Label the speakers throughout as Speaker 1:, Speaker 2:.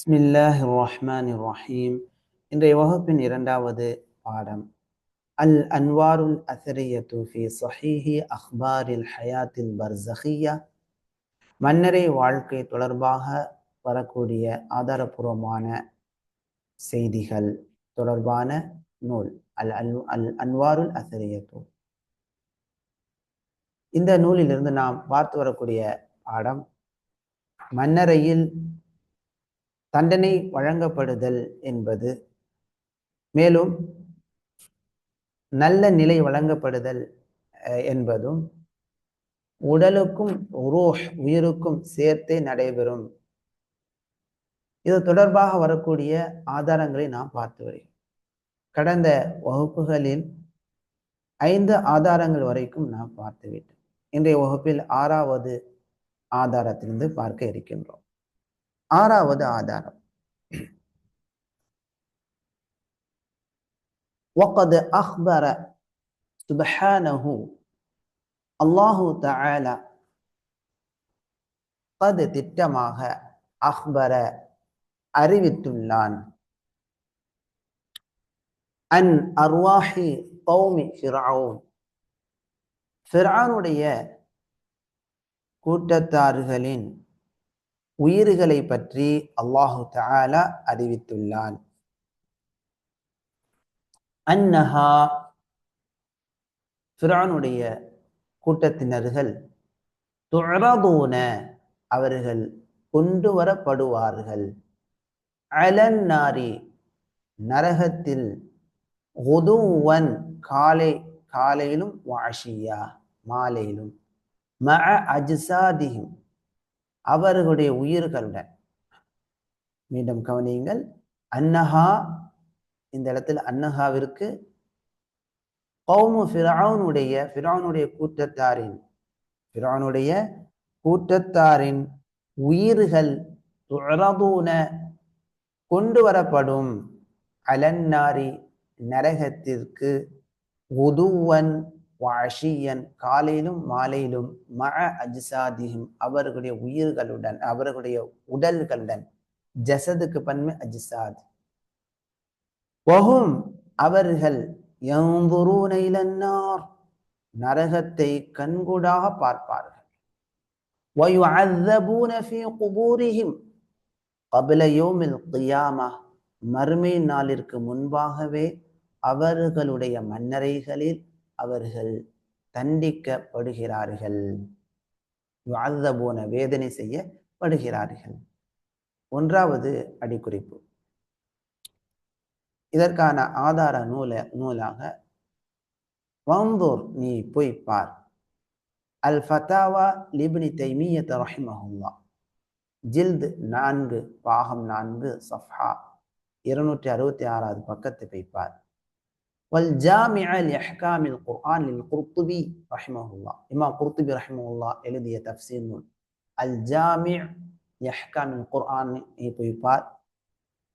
Speaker 1: பிஸ்மில்லாஹ் ரஹ்மான் ரஹீம் இன்றைய வகுப்பின் இரண்டாவது பாடம். அல் அன்வாருல் அசரியத்து ஃபி சஹீஹி அஹ்பாரில் ஹயாத்தில் பர்சஹியா. மன்னரை வாழ்க்கை தொடர்பாக வரக்கூடிய ஆதாரபூர்வமான செய்திகள் தொடர்பான நூல். அல் அல் அல் அன்வாருல் அசரியத்து. இந்த நூலிலிருந்து நாம் பார்த்து வரக்கூடிய பாடம். மன்னரையில் தண்டனை வழங்கப்படுதல் என்பது. மேலும் நல்ல நிலை வழங்கப்படுதல் என்பதும் உடலுக்கும் ரோஷ் உயிருக்கும் சேர்த்தே நடைபெறும். இது தொடர்பாக வரக்கூடிய ஆதாரங்களை நாம் பார்த்து வருகிறோம். கடந்த வகுப்புகளில் ஐந்து ஆதாரங்கள் வரைக்கும் நாம் பார்த்துவிட்டோம். இன்றைய வகுப்பில் ஆறாவது ஆதாரத்திலிருந்து பார்க்க இருக்கின்றோம். ஆறாவது ஆதாரம் وقد أخبر سبحانه الله تعالى قد திட்டமாக அஹ்பர அறிவித்துள்ளான் அன் அர்வாஹி கௌமி ஃபிரவுன் ஃபிரவுனுடைய கூட்டத்தார்களின் உயிர்களை பற்றி அல்லாஹு தாலா அறிவித்துள்ளான். அன்னஹா ஃபிரானுடைய கூட்டத்தினர்கள் துறதூன அவர்கள் கொண்டு வரப்படுவார்கள். அலன்னாரி நரகத்தில் ஒதுவன் காலை காலையிலும் வாஷியா மாலையிலும். ம அஜ்சாதிஹிம் அவர்களுடைய உயிர்களுடன் மீண்டும் கவனியுங்கள். அன்னஹா இந்த இடத்துல அன்னஹாவிற்கு கௌமு ஃபிரானுடைய ஃபிரானுடைய கூட்டத்தாரின் ஃபிரானுடைய கூட்டத்தாரின் உயிர்கள் துழதூன கொண்டு வரப்படும். அலன்னாரி நரகத்திற்கு உதுவன் வாஷியன் காலையிலும் மாலையிலும் மக அஜிசாதியும் அவர்களுடைய உயிர்களுடன் அவர்களுடைய உடல்களுடன் ஜசதுக்கு பன்மை அஜிசாத். பொகும் அவர்கள் நரகத்தை கண்கூடாக பார்ப்பார்கள். கபிலயோமில் கியாமா மறுமை நாளிற்கு முன்பாகவே அவர்களுடைய மன்னரைகளில் அவர்கள் தண்டிக்கப்படுகிறார்கள். போன வேதனை செய்யப்படுகிறார்கள். ஒன்றாவது அடிக்குறிப்பு. இதற்கான ஆதார நூல நூலாக வந்தோர் நீ போய் பார். அல் ஃபத்தாவா லிபினி தைமியத் ரஹிமஹுல்லா. ஜில்து நான்கு பாகம் நான்கு சஃபா இருநூற்றி அறுபத்தி ஆறாவது பக்கத்தை பார். والجامع لأحكام القرآن للقرطبي رحمه الله إمام قرطبي رحمه الله எழுதிய தஃப்சீர் நூல் அல் ஜாமி யஹ்காமின் குர்ஆன் போய்ப்பார்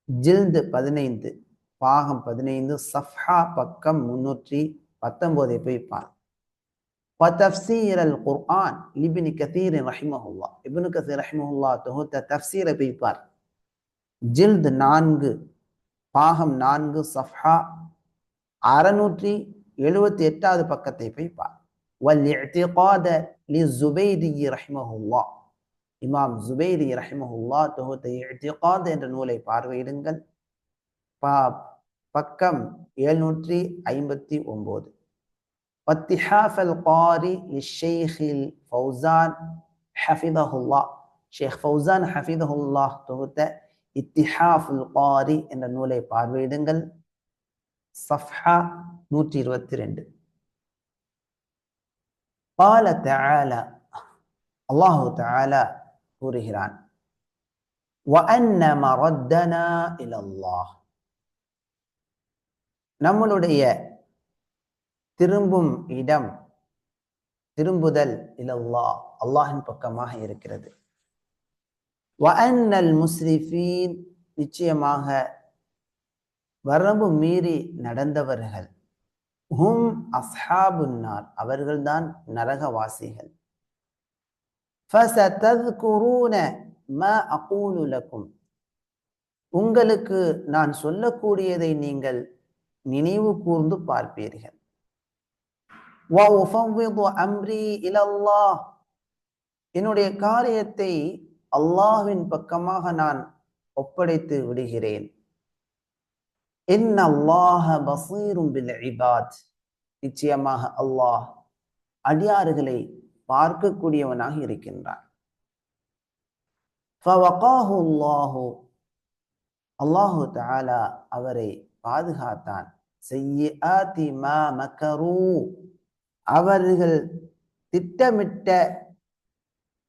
Speaker 1: ஜில்து பதினைந்து பாகம் பதினைந்து சஃப்ஹா பக்கம் முன்னூற்றி பத்தொன்பதை போய்ப்பார் وتفسير القرآن لابن كثير رحمه الله ابن كثير رحمه الله தொகுத்த தஃப்சீரை போய்ப்பார் ஜில்து நான்கு பாகம் நான்கு சஃப்ஹா அறுநூற்றி எழுபத்தி எட்டாவது பக்கத்தை போய் பார் வல் லிசுபைரி ரஹ்மஹுல்லா இமாம் ஜுபைரி ரஹ்மஹுல்லா தொகுத்த இத்திகாத் என்ற நூலை பார்வையிடுங்கள் பா பக்கம் எழுநூற்றி ஐம்பத்தி ஒன்பது واتحاف القاري للشيخ الفوزان حفظه الله ஷேக் ஃபௌசான் ஹஃபிதஹுல்லாஹ் தொகுத்த இத்திஹாஃபுல் காரி என்ற நூலை பார்வையிடுங்கள் சஃப்ஹா நூற்றி இருபத்தி ரெண்டு பால தஆலா அல்லாஹு தஆலா கூறுகிறான் நம்மளுடைய திரும்பும் இடம் திரும்புதல் இலல்லா அல்லாஹின் பக்கமாக இருக்கிறது. முஸ்ரிஃபீன் நிச்சயமாக வரம்பு மீறி நடந்தவர்கள். ஹும் அஸ்ஹாபுன்னார். அவர்கள்தான் நரகவாசிகள். உங்களுக்கு நான் சொல்லக்கூடியதை நீங்கள் நினைவு கூர்ந்து பார்ப்பீர்கள். அம்ரி இலல்லா என்னுடைய காரியத்தை அல்லாஹ்வின் பக்கமாக நான் ஒப்படைத்து விடுகிறேன். என்ன அல்லாஹ பசீரும் இபாத். நிச்சயமாக அல்லாஹ் அடியாறுகளை பார்க்கக்கூடியவனாக இருக்கின்றான். அல்லாஹு. தாலா அவரை பாதுகாத்தான். அவர்கள் திட்டமிட்ட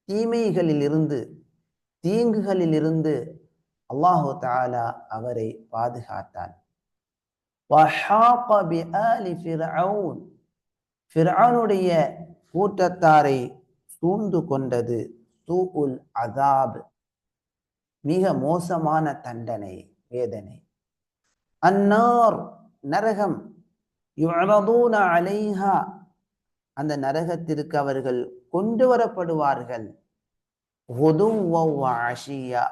Speaker 1: தீமைகளிலிருந்து தீங்குகளிலிருந்து அல்லாஹு தாலா அவரை பாதுகாத்தான். ஃபிர்அவுனுடைய கூட்டத்தாரை சூழ்ந்து கொண்டது சூஉல் அதாப் மிக மோசமான தண்டனை வேதனை. அன்னார் நரகம். யுஅரதூன அலைஹா. அந்த நரகத்திற்கு அவர்கள் கொண்டு வரப்படுவார்கள். ஆஷியா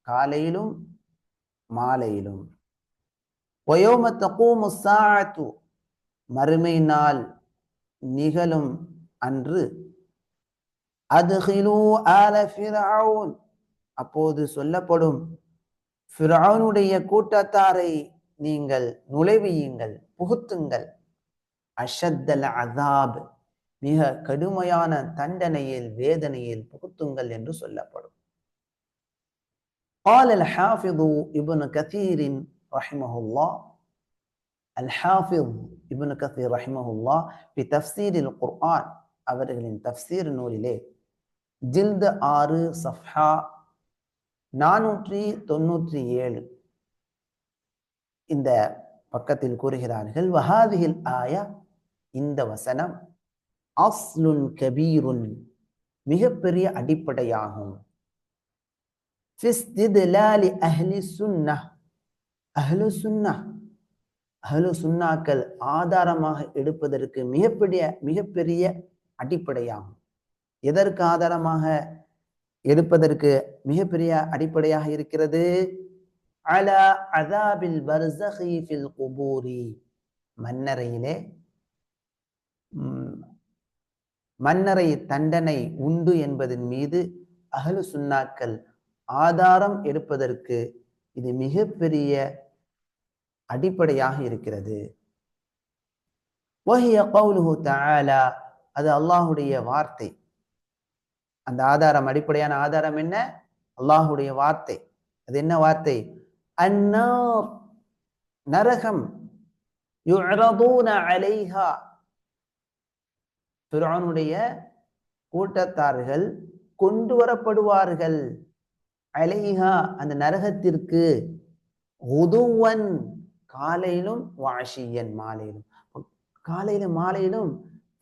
Speaker 1: காலையிலும் மாலையிலும். ஒயோம தகூமு சாத்து மறுமை நாள் நிகழும் அன்று அதுகிலு ஆல ஃபிரவுன் அப்போது சொல்லப்படும் ஃபிரவுனுடைய கூட்டத்தாரை நீங்கள் நுழைவியுங்கள் புகுத்துங்கள் அஷத்தல் அதாப் மிக கடுமையான தண்டனையில் வேதனையில் புகுத்துங்கள் என்று சொல்லப்படும் قال الحافظ ابن كثير ரஹிமஹுல்லா அல் ஹாஃபிவ் இபுனு கசீர் ரஹிமஹுல்லா பி தஃப்சீரில் குர்ஆன் அவர்களின் தஃப்சீர் நூலிலே ஜில்து ஆறு சஃப்ஹா நானூற்றி தொன்னூற்றி ஏழு. இந்த பக்கத்தில் கூறுகிறார்கள் வஹாதிகில் ஆயா இந்த வசனம் அஸ்லுன் கபீருன் மிகப்பெரிய அடிப்படையாகும். அஹ்லி சுன்னா அஹ்லு சுன்னா அஹ்லு சுன்னாக்கள் ஆதாரமாக எடுப்பதற்கு மிகப்பெரிய மிகப்பெரிய அடிப்படையாகும். எதற்கு ஆதாரமாக எடுப்பதற்கு மிகப்பெரிய அடிப்படையாக இருக்கிறது? அலா அதாபில் பர்சகி ஃபில் குபூரி. மன்னரையிலே மன்னரை தண்டனை உண்டு என்பதன் மீது அகலு சுன்னாக்கள் ஆதாரம் எடுப்பதற்கு இது மிகப்பெரிய அடிப்படையாக இருக்கிறது. அது அல்லாஹுடைய வார்த்தை. அந்த ஆதாரம் அடிப்படையான ஆதாரம் என்ன? அல்லாஹுடைய வார்த்தை. அது என்ன வார்த்தை? அன்னார் நரகம் அலைஹா. பிரானுடைய கூட்டத்தார்கள் கொண்டு வரப்படுவார்கள். அலைஹா அந்த நரகத்திற்கு உதுவன். காலையிலும் வாஷியன் மாலையிலும். காலையிலும் மாலையிலும்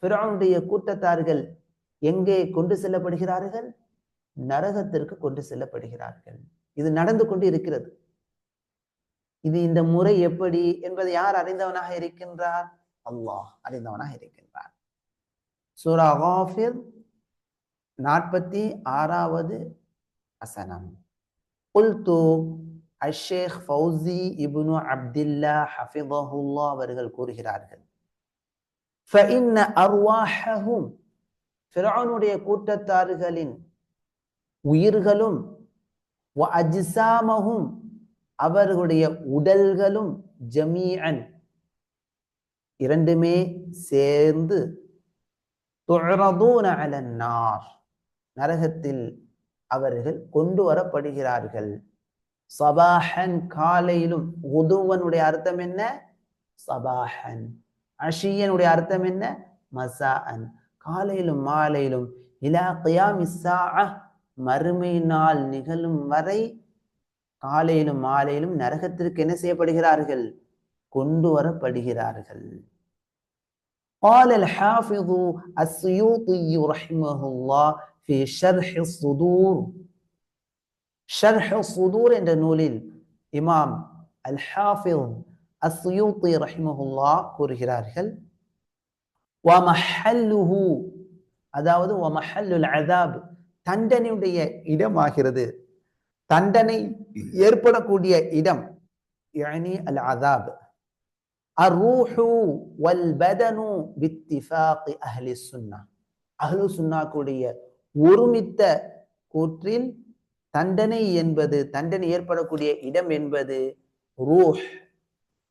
Speaker 1: பிரானுடைய கூட்டத்தார்கள் எங்கே கொண்டு செல்லப்படுகிறார்கள்? நரகத்திற்கு கொண்டு செல்லப்படுகிறார்கள். இது நடந்து கொண்டு இருக்கிறது. இது இந்த முறை எப்படி என்பதை யார் அறிந்தவனாக இருக்கின்றார்? அல்லாஹ் அறிந்தவனாக இருக்கின்றார் சூரா காஃபிர் நாற்பத்தி ஆறாவது அசனம் குல்து அஷேக் ஃபௌசி இபுனு அப்துல்லா ஹஃபிதஹுல்லா அவர்கள் கூறுகிறார்கள். அர்வாஹும் ஃபிரௌனுடைய கூட்டத்தார்களின் உயிர்களும் அஜிசாமஹும் அவர்களுடைய உடல்களும் ஜமீஅன் இரண்டுமே சேர்ந்து நார் நரகத்தில் அவர்கள் கொண்டு வரப்படுகிறார்கள். சபாஹன் காலையிலும் உதுவனுடைய அர்த்தம் என்ன சபாஹன் அஷியனுடைய அர்த்தம் என்ன மசாஅன் காலையிலும் மாலையிலும் இலா கியாமிஸ்ஸா மறுமை நாள் நிகழும் வரை காலையிலும் மாலையிலும் நரகத்திற்கு என்ன செய்யப்படுகிறார்கள் கொண்டு வரப்படுகிறார்கள் قال الحافظ السيوطي رحمه الله في شرح الصدور ஷர்ஹு சுதூர் என்ற நூலில் இமாம் அல் ஹாஃபில் அஸ்யூத்தி ரஹிமஹுல்லா கூறுகிறார்கள் வமஹல்லுஹு அதாவது வமஹல்லுல் அதாப் தண்டனையுடைய இடமாகிறது. தண்டனை ஏற்படக்கூடிய இடம் யனி அல் அதாப் அர்ரூஹு வல் பதனு பித்திஃபாகி அஹ்லி சுன்னா அஹ்லு சுன்னாக்குடைய ஒருமித்த கூற்றில் தண்டனை என்பது தண்டனை ஏற்படக்கூடிய இடம் என்பது ரூஹ்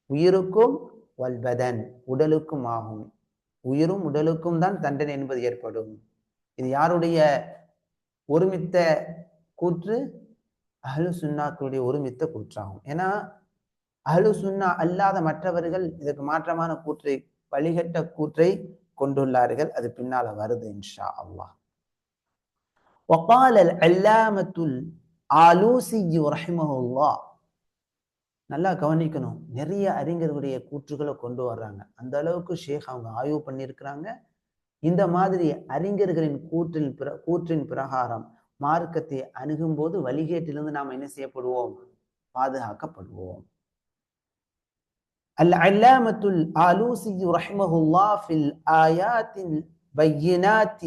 Speaker 1: உயிருக்கும் வல்பதன் உடலுக்கும் ஆகும். உயிரும் உடலுக்கும் தான் தண்டனை என்பது ஏற்படும். இது யாருடைய ஒருமித்த கூற்று? அஹ்லு சுன்னாக்களுடைய ஒருமித்த கூற்றாகும். ஏன்னா அஹ்லு சுன்னா அல்லாத மற்றவர்கள் இதற்கு மாற்றமான கூற்றை வழிகட்ட கூற்றை கொண்டுள்ளார்கள். அது பின்னால வருது இன்ஷா அல்லாஹ். وقال العلامة الآلوسي رحمه الله நல்லா கவனிக்கணும் நிறைய அறிஞர்களுடைய கூற்றுகளை கொண்டு வர்றாங்க அந்த அளவுக்கு ஷேக் அவங்க ஆய்வு பண்ணியிருக்கிறாங்க இந்த மாதிரி அறிஞர்களின் கூற்றின் பிர கூற்றின் பிரகாரம் மார்க்கத்தை அணுகும் போது வழிகேட்டிலிருந்து நாம் என்ன செய்யப்படுவோம் பாதுகாக்கப்படுவோம் العلامة الآلوسي رحمه الله في الآيات البينات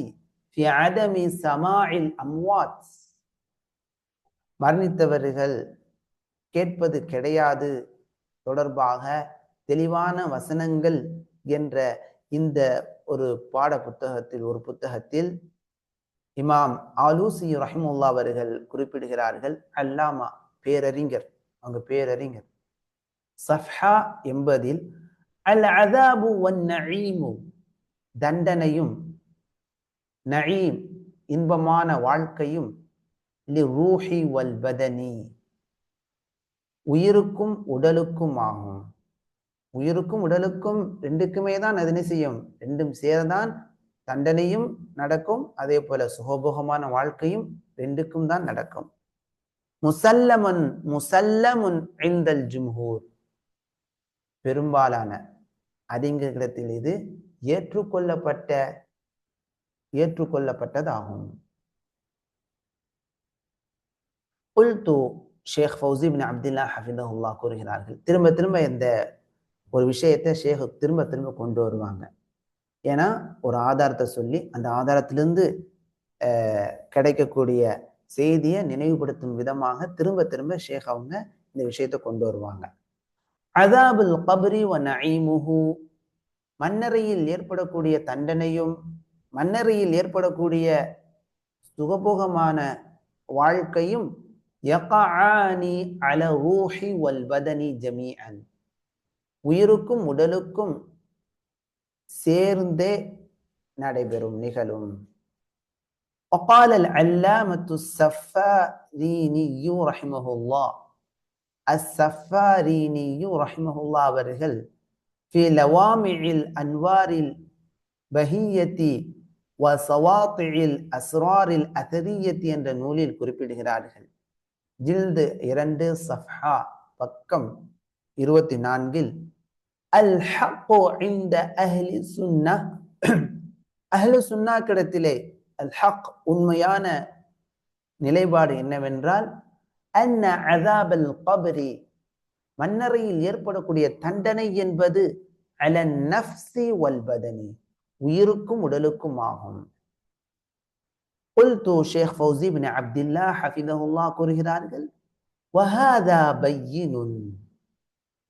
Speaker 1: ஃபி அதமி சமாயில் அம்வாத் மரணித்தவர்கள் கேட்பது கிடையாது. தொடர்பாக தெளிவான வசனங்கள் என்ற இந்த ஒரு பாட புத்தகத்தில் ஒரு புத்தகத்தில் இமாம் ஆலூசி ரஹிமுல்லா அவர்கள் குறிப்பிடுகிறார்கள் அல்லாமா பேரறிஞர் அவங்க பேரறிஞர். சஃப்ஹா என்பதில் அல் அதாபு தண்டனையும் நயீம் இன்பமான வாழ்க்கையும் லி ரூஹி வல் பதனி உயிருக்கும் உடலுக்கும் ஆகும். உயிருக்கும் உடலுக்கும் ரெண்டுக்குமே தான் அது செய்யும்? ரெண்டும் சேர்தான் தண்டனையும் நடக்கும் அதே போல சுகபோகமான வாழ்க்கையும் ரெண்டுக்கும் தான் நடக்கும். முசல்லமன் முசல்லமுன் ஐந்தல் ஜும்ஹூர். பெரும்பாலான அறிஞர்களிடத்தில் இது ஏற்றுக்கொள்ளப்பட்ட ஏற்றுக்கொள்ளப்பட்டதாகும். உல்து ஷேக் ஃபவுசி பின் அப்துல்லா ஹஃபிதஹுல்லா கூறுகிறார்கள் திரும்ப திரும்ப இந்த ஒரு விஷயத்தை ஷேக் திரும்ப திரும்ப கொண்டு வருவாங்க. ஏன்னா ஒரு ஆதாரத்தை சொல்லி அந்த ஆதாரத்திலிருந்து கிடைக்கக்கூடிய செய்தியை நினைவுபடுத்தும் விதமாக திரும்ப திரும்ப ஷேக் அவங்க இந்த விஷயத்தை கொண்டு வருவாங்க. அதாபுல் கபரி வ நஈமுஹு மன்னரையில் ஏற்படக்கூடிய தண்டனையும் மன்னரையில் ஏற்படக்கூடிய சுகபோகமான வாழ்க்கையும் யகானி அல ரூஹி வல் பதனி ஜமீஅன் உயிருக்கும் உடலுக்கும் சேர்ந்தே நடைபெறும் நிகழும் وقال العلامة السفاريني رحمه الله السفاريني رحمه الله அவர்கள் في لوامع الأنوار البهية வ சவாத்தில் அஸ்ராரில் அசரியத் என்ற நூலில் குறிப்பிடுகிறார்கள். ஜில்து இரண்டு சஃப்ஹா பக்கம் இருபத்தி நான்கில் அல் ஹக்கோ இந்த அஹ்லி சுன்னா அஹ்லு சுன்னா கிடத்திலே அல் ஹக் உண்மையான நிலைப்பாடு என்னவென்றால் அன்ன அதாபல் கபரி. மன்னரையில் ஏற்படக்கூடிய தண்டனை என்பது அல நஃப்சி வல்பதனி உயிருக்கும் உடலுக்கும் ஆகும் قلت ஷேக் ஃபௌசி பின் அப்துல்லா ஹஃபிதஹுல்லா கூறுகிறார்கள் வஹாதா பையினுன்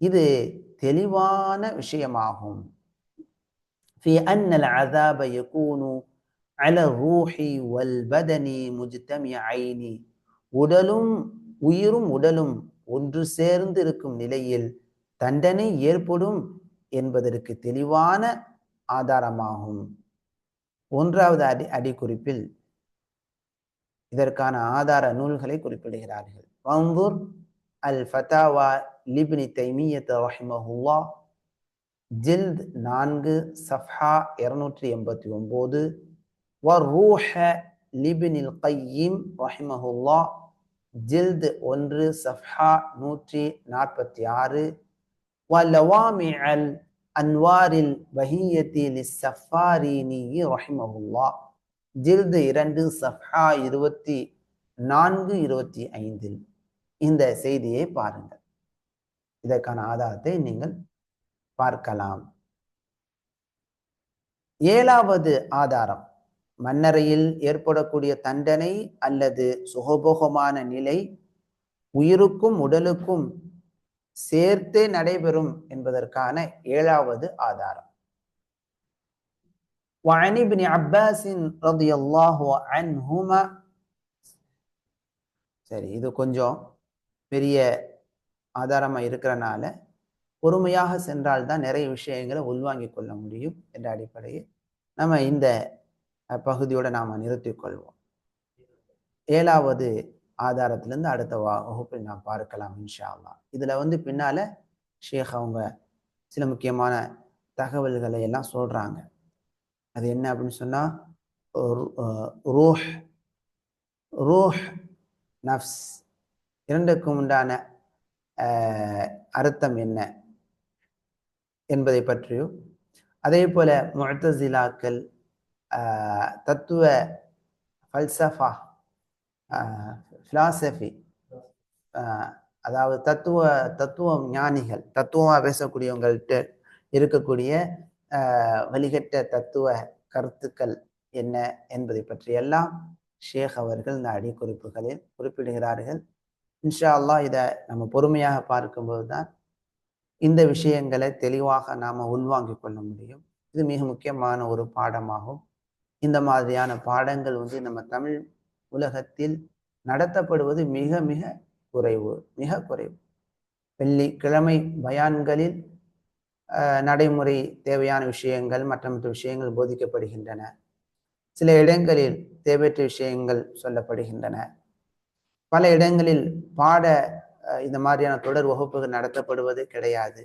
Speaker 1: இது தெளிவான விஷயமாகும் في أن العذاب يكون على الروح والبدن مجتمعين உடலும் உயிரும் உடலும் ஒன்று சேர்ந்து இருக்கும் நிலையில் தண்டனை ஏற்படும் என்பதற்கு தெளிவான ஆதாரமாகும். ஒன்றாவது அடி அடிக்குறிப்பில் இதற்கான ஆதார நூல்களை குறிப்பிடுகிறார்கள். வந்தூர் அல் ஃபதாவா லிபினி தைமியத் ரஹிமஹுல்லா ஜில்த் நான்கு சஃப்ஹா இருநூற்றி எண்பத்தி ஒம்போது வ ரூஹ லிபினில் கையீம் ரஹிமஹுல்லா ஜில்த் ஒன்று சஃப்ஹா நூற்றி நாற்பத்தி ஆறு வ லவாமி அல் அன்வாரில் வஹியத்தி லிஸ்ஸஃபாரினி ரஹிமஹுல்லா. ஜில்து இரண்டு சஃபா இருபத்தி நான்கு இருபத்தி ஐந்தில். இந்த செய்தியை பாருங்கள். இதற்கான ஆதாரத்தை நீங்கள் பார்க்கலாம். ஏழாவது ஆதாரம். மன்னரையில் ஏற்படக்கூடிய தண்டனை அல்லது சுகபோகமான நிலை உயிருக்கும் உடலுக்கும் சேர்த்தே நடைபெறும் என்பதற்கான ஏழாவது ஆதாரம் وعن ابن عباس رضي الله عنهما சரி இது கொஞ்சம் பெரிய ஆதாரமா இருக்கிறனால பொறுமையாக சென்றால்தான் நிறைய விஷயங்களை உள்வாங்கிக் கொள்ள முடியும் என்ற அடிப்படையில் நம்ம இந்த பகுதியோட நாம நிறுத்திக் கொள்வோம் ஏழாவது ஆதாரத்திலேருந்து அடுத்த வகுப்பில் நாம் பார்க்கலாம் இன்ஷா அல்லா வந்து பின்னால் ஷேக் அவங்க சில முக்கியமான தகவல்களை எல்லாம் சொல்கிறாங்க அது என்ன அப்படின்னு சொன்னால் ரூஹ் ரூஹ் நஃப்ஸ். இரண்டுக்கும் உண்டான அர்த்தம் என்ன என்பதை பற்றியும் அதே போல் முழத்தசிலாக்கள் தத்துவ ஃபல்சஃபா ஃபிலாசபி அதாவது தத்துவ தத்துவம் ஞானிகள் தத்துவமாக பேசக்கூடியவங்கள்ட்ட இருக்கக்கூடிய வழிகட்ட தத்துவ கருத்துக்கள் என்ன என்பதை பற்றியெல்லாம் ஷேக் அவர்கள் இந்த அடிக்குறிப்புகளில் குறிப்பிடுகிறார்கள். இன்ஷா அல்லா இதை நம்ம பொறுமையாக பார்க்கும்போது தான் இந்த விஷயங்களை தெளிவாக நாம் உள்வாங்கிக் கொள்ள முடியும். இது மிக முக்கியமான ஒரு பாடமாகும். இந்த மாதிரியான பாடங்கள் வந்து நம்ம தமிழ் உலகத்தில் நடத்தப்படுவது மிக மிக குறைவு மிக குறைவு. வெள்ளிக்கிழமை பயான்களில் நடைமுறை தேவையான விஷயங்கள் மற்ற மற்ற விஷயங்கள் போதிக்கப்படுகின்றன. சில இடங்களில் தேவையற்ற விஷயங்கள் சொல்லப்படுகின்றன. பல இடங்களில் பாட இந்த மாதிரியான தொடர் வகுப்புகள் நடத்தப்படுவது கிடையாது.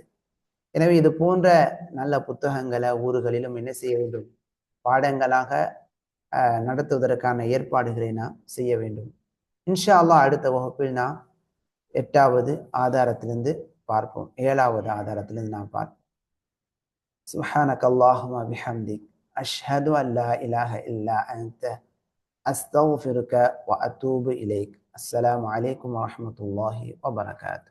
Speaker 1: எனவே இது போன்ற நல்ல புத்தகங்களை ஊர்களிலும் என்ன செய்ய வேண்டும்? பாடங்களாக நடத்துவதற்கான ஏற்பாடுகளை நாம் செய்ய வேண்டும். இன்ஷா அல்லா அடுத்த வகுப்பில் நாம் எட்டாவது ஆதாரத்திலிருந்து பார்ப்போம் ஏழாவது ஆதாரத்திலிருந்து நாம் பார்ப்போம் سبحانك اللهم بحمدك أشهد أن لا إله إلا أنت أستغفرك وأتوب إليك السلام عليكم ورحمة الله وبركاته